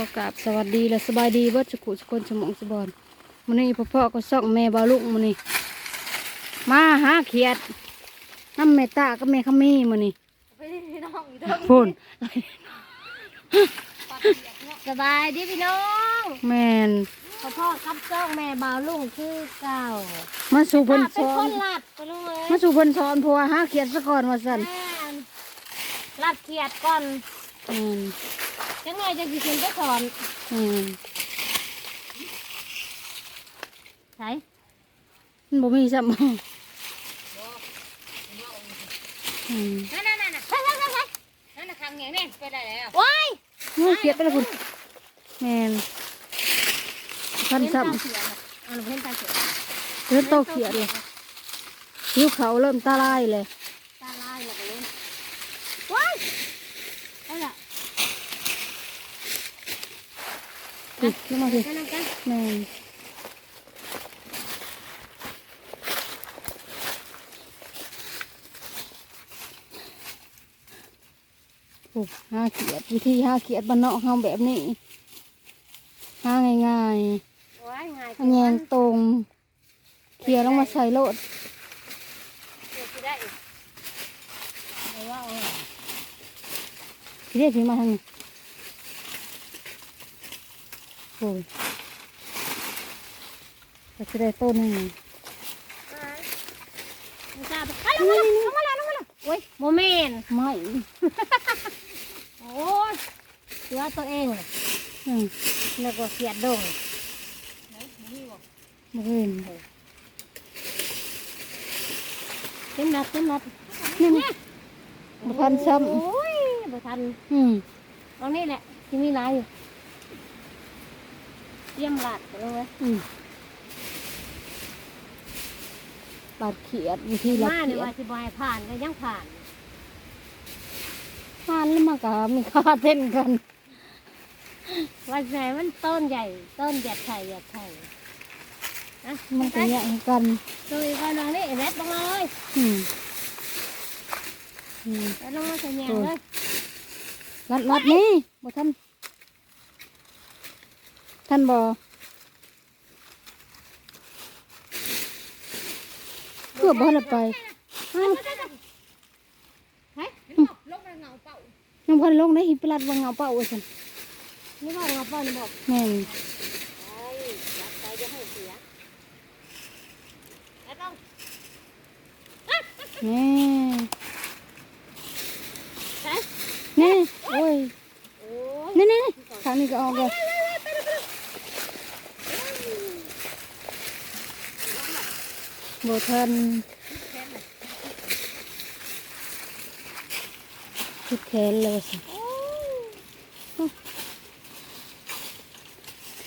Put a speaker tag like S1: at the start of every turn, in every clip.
S1: อกราบสวัสดีและสบายดีเบิดสุขุสุคนสมองสบอนมื้อนี้พ่อพ่อก็ส่องแม่บาวลุงมื้อนี้มาหาเขียดน้ำแม่ตากับแม่ขมีมื้อนี้
S2: พี่น้องอีกเด้อ
S1: พูน
S2: สบายดีพี่น้อง
S1: แม่น
S2: พ่อพ่อกับจ้องแม่บ่าวลุงคือเก่า
S1: มาสู่เพิ่น
S2: ป้า
S1: ส
S2: เป็น
S1: อ
S2: คนนลัดไปลุงเลย
S1: มาสู่เพิ่นสอนเพราะว่าหาเขียดซะก่อนว่าซั่น
S2: แม่นลัดเขียดก่อน
S1: แม่น
S2: จังไงจะสิขึ้นไปสอน
S1: แม่น
S2: ใช่
S1: มันบ่มีซ้ำอืม
S2: นั่นนั่นนั่นใช่ใช่ใช่ใช่นั่นน่ะคำเงี้ยนี่ไปได้แล้วว้าย
S1: โอ้เขียดไปแล้วพุ่นแม่นพันซ้ำ
S2: เอาหนูเห็นตาเขียด
S1: เริ่มโตเขียดเลยหิวเขาวเริ่มตาลายเลย
S2: ตาลายแล้วก็เล่นว้ายเอาล่ะ
S1: สิลงมาสิ
S2: กันนั่งกัน
S1: แม่นโอ้หาเขียดวิธีหาเขียดบ้านนอกเฮาแบบนี้หาง่าย
S2: ว้ายง่าย
S1: ๆเอาแยงตรงเขียดลงมาใส่โลด
S2: เดี๋ยวสิได้อีกเอาว่าเอา
S1: พี่เรียกพี่มาทางนี้ โอ้ยก็จะได้ต้นหนึ่ง
S2: ไม่ทราบไปลงมาลงมาลงมาลงโอ้ยโมเมน
S1: ไม่
S2: โอ้ยเสือตัวเอง
S1: อืม
S2: แล้วก็เสียดดง
S1: ไม่เห็น
S2: เต็มรัดเต็มรัด
S1: นี่นี่บุทันซ้
S2: โอ้ยบ่ทันำ
S1: อืม
S2: ตรงนี้แหละที่มีหลายอยู่ เตรียมหลัดกันเลย
S1: อืมบาดเขียดวิธีละ
S2: มา
S1: เขี
S2: เนี่ย
S1: ย
S2: ว่า
S1: ด
S2: สิบายผ่านก็ยังผ่าน
S1: ทานแล้วมากะมีค่าเต้นกัน
S2: ว่าไงมันต้นใหญ่ ต้นหยัดไข่หยัดไข่นะ
S1: มันก็แยกกัน
S2: ดูอีกคนนึงนี่เม็ดลงมาเลย
S1: อืมอืม
S2: แล้วลงมาใส่แยงเลย
S1: รัดรัดนี่บ่ท่าน ท่านบ่เพื่อบ่ให้ไปอ้าว
S2: เฮ้ย
S1: ยังพันลงได้หิปลัดวังเงาเป่าว่าซั่น
S2: นี่บอกเราป้อนบอก
S1: แม่น
S2: ไอ้ยัดใจจะให้เสียแล้วต้อง
S1: แม่
S2: ใช่
S1: แน่โอ้ย
S2: โอ้ย
S1: นี่นี่ทางนี้ก็ออกเลย บ่ทันคิดแขนเลยว่าซั่น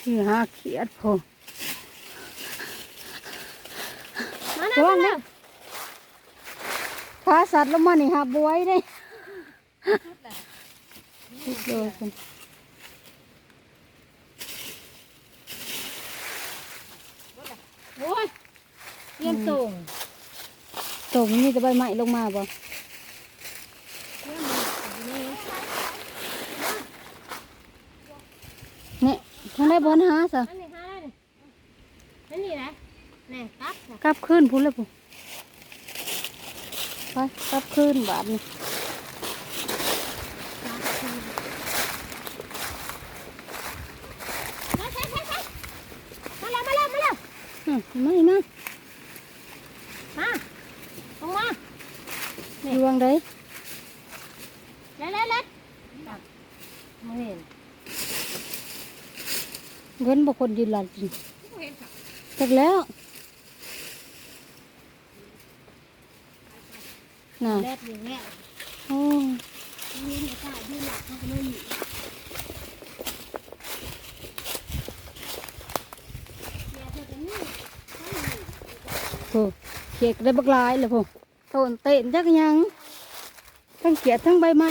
S1: ที่หาเขียดพอ
S2: มา
S1: ระวัง
S2: นะ
S1: นะขาสัตว์ลงมานี่หาบวยเด้ทุกโดยคน
S2: โอ้ยเตรียม ส่ง
S1: ตรงนี้จะใบไม้ลงมาบ่เนี่ยทางได้บอลหาซะ
S2: อันนี้ห้านี่นี่นะนี่ตับ
S1: กลับขึ้นพุ่นเลยพุ่นไปกลับขึ้นบาทนี่
S2: มาใช่ใช่ใช่มาแล้วมาแล้วมาแล้ว
S1: อืมไม่มา
S2: มาลงมา
S1: อยู่วางใด
S2: เล็ดเล็ดเล็ด ไม่เห็น
S1: เงินบ่คนยืนหลัดจริงจักแล้วน่ะ
S2: เล็ดอยู่แล้ว
S1: โอ้
S2: ยืนในตายืนหลักเขาก็ไม่อยู่
S1: โหเขียดได้บักลายเลยพุ่นโทนเต้นจักยังทั้งเขียดทั้งใบไม้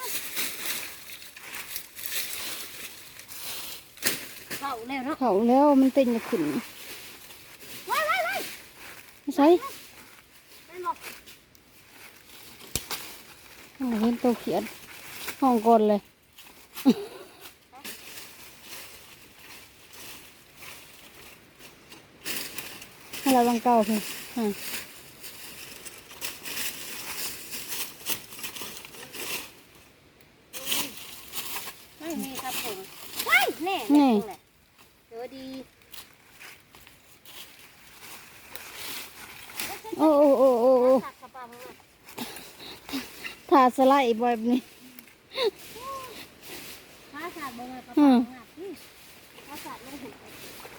S2: แล้วเนาะ
S1: เขาแล้วมันเต้นจะขึ้น
S2: ว้ายว้ายว้าย
S1: ไม่ใช่
S2: ได้บอก
S1: ไม่เห็นตัวเขียนห้องก่อนเลยให้เราบังเก้าคืออ่า
S2: ไม่มีครับผมว้ายแน่แน่แหละเจอดี
S1: โอ้โอ้โอ้โอ้โอ้
S2: ตักกระเป๋ามา
S1: ถาสไลด์แบบนี้
S2: ข้าสาดบ่มากระเป๋ามาอืมข้าสาดลงหุบ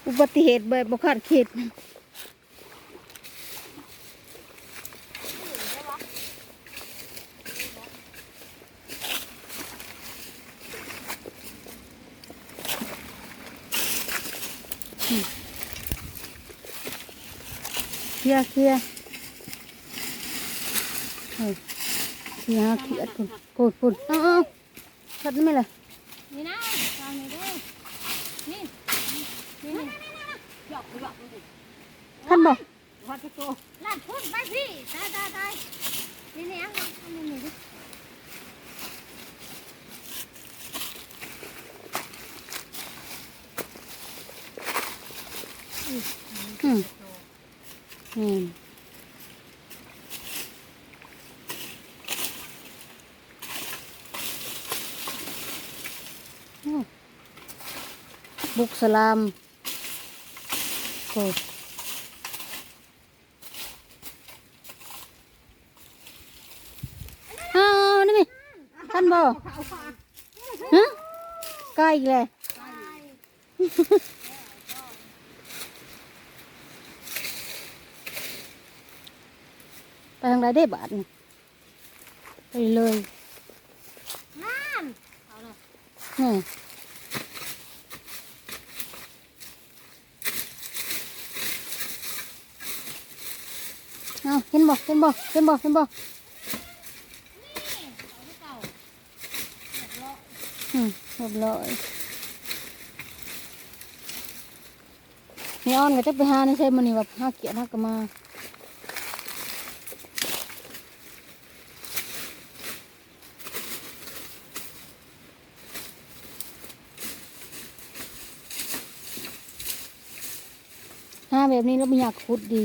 S1: อุบัติเหตุแบบบคาดคิดเคลียร์เคลียร์เฮ้ ยเคลียร์เคลียร์ปุ่นปุ่นปุ่นเอาเอาชัดไหมล่ะ
S2: นี่นะตามนี้ด้อนี่นี่นี่หยอกหยอกดูดิ
S1: ท่านบอก
S2: วัดโตลาดพุ่นไปพี่ตายตายตายนี่นี่อะนนี้นี่ดิ
S1: อืมอืม บุกสลามโอ้อ้านี่มิท่านบอกฮะใกล้อีกเลยไปทางไหนได้บาทนี่ไปเลย
S2: นี่เอาเห็
S1: นบ่เห็นบ่เห็นบ่เห็นบ่
S2: นี่เอาที่เก่าเรียบร้อย
S1: อืมเรียบร้อยนี่ออนก็จะไป หาในใช่มันนี่แบบหาเกียรหากะมาหาแบบนี้แล้วไม่อยากขุดดี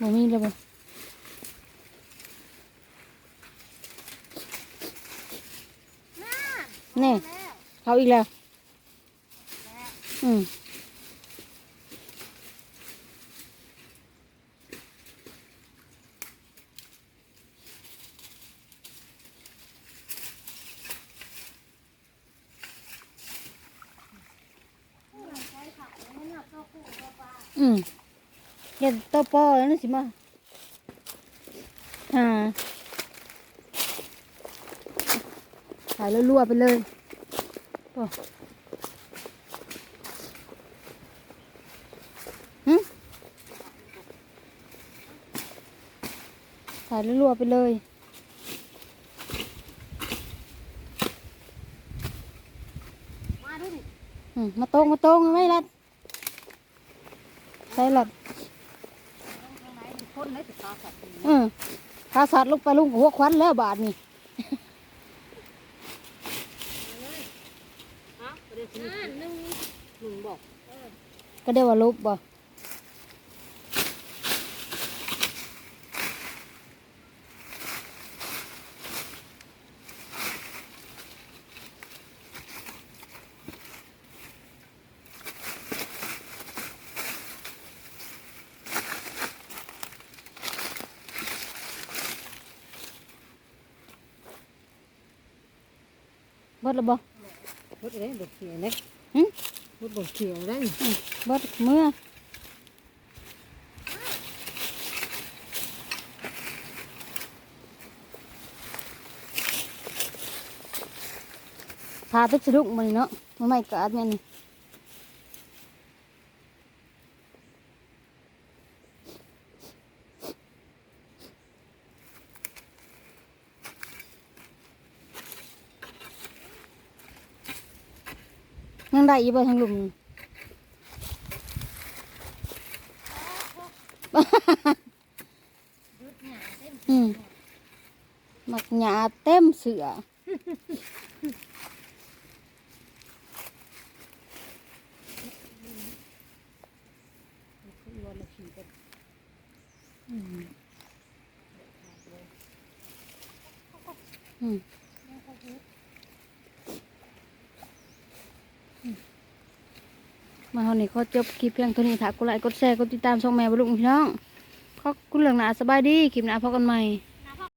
S1: บ่มีเลยบ่
S2: นั่น
S1: นี่
S2: แล้ว
S1: เขาอีกแล้ว
S2: แล้ว
S1: อืม อืมเดี๋ยวต่อปอแล้วนะสิมาอ่าถ่ายแล้วรั่วๆไปเลยโอ้หึถ่ายแล้วรั่วๆไปเลย
S2: มาดูดิ
S1: อืมมาตรงมาตรงไม่รัดใช่หลัด
S2: ทางไหนพ่นเลยสิขาสัตว์
S1: อืมขาสัตว์ลูกไปลุงกับหัวควันแล้วบาทนี่
S2: ฮะนั่นหนึ่งหนึ่งบอกเออ
S1: ก็ได้ว่าลบบ่ ดละบ่
S2: บดเลยบดเขียวเลย
S1: หึ
S2: บดบดเขียว
S1: เลยบดเมื่อพาไปสะดุ้งมันเนาะมันไม่กัดเนี่ยน ยังได้อยู่บ่ทางหลุม
S2: ยุดหยาเต็ม
S1: อืมหมักหยาเต็มเสือ
S2: ขึ้นรถแล้วขี่เป็น
S1: อืม มาเท่านี้ก็จบคลิปเพียงเท่านี้ถ้ากดไลค์กดแชร์กดติดตามช่องแม่บลุงพี่น้องขอบคุณเหลืองหนาสบายดีคลิปหน้าพบกันใหม่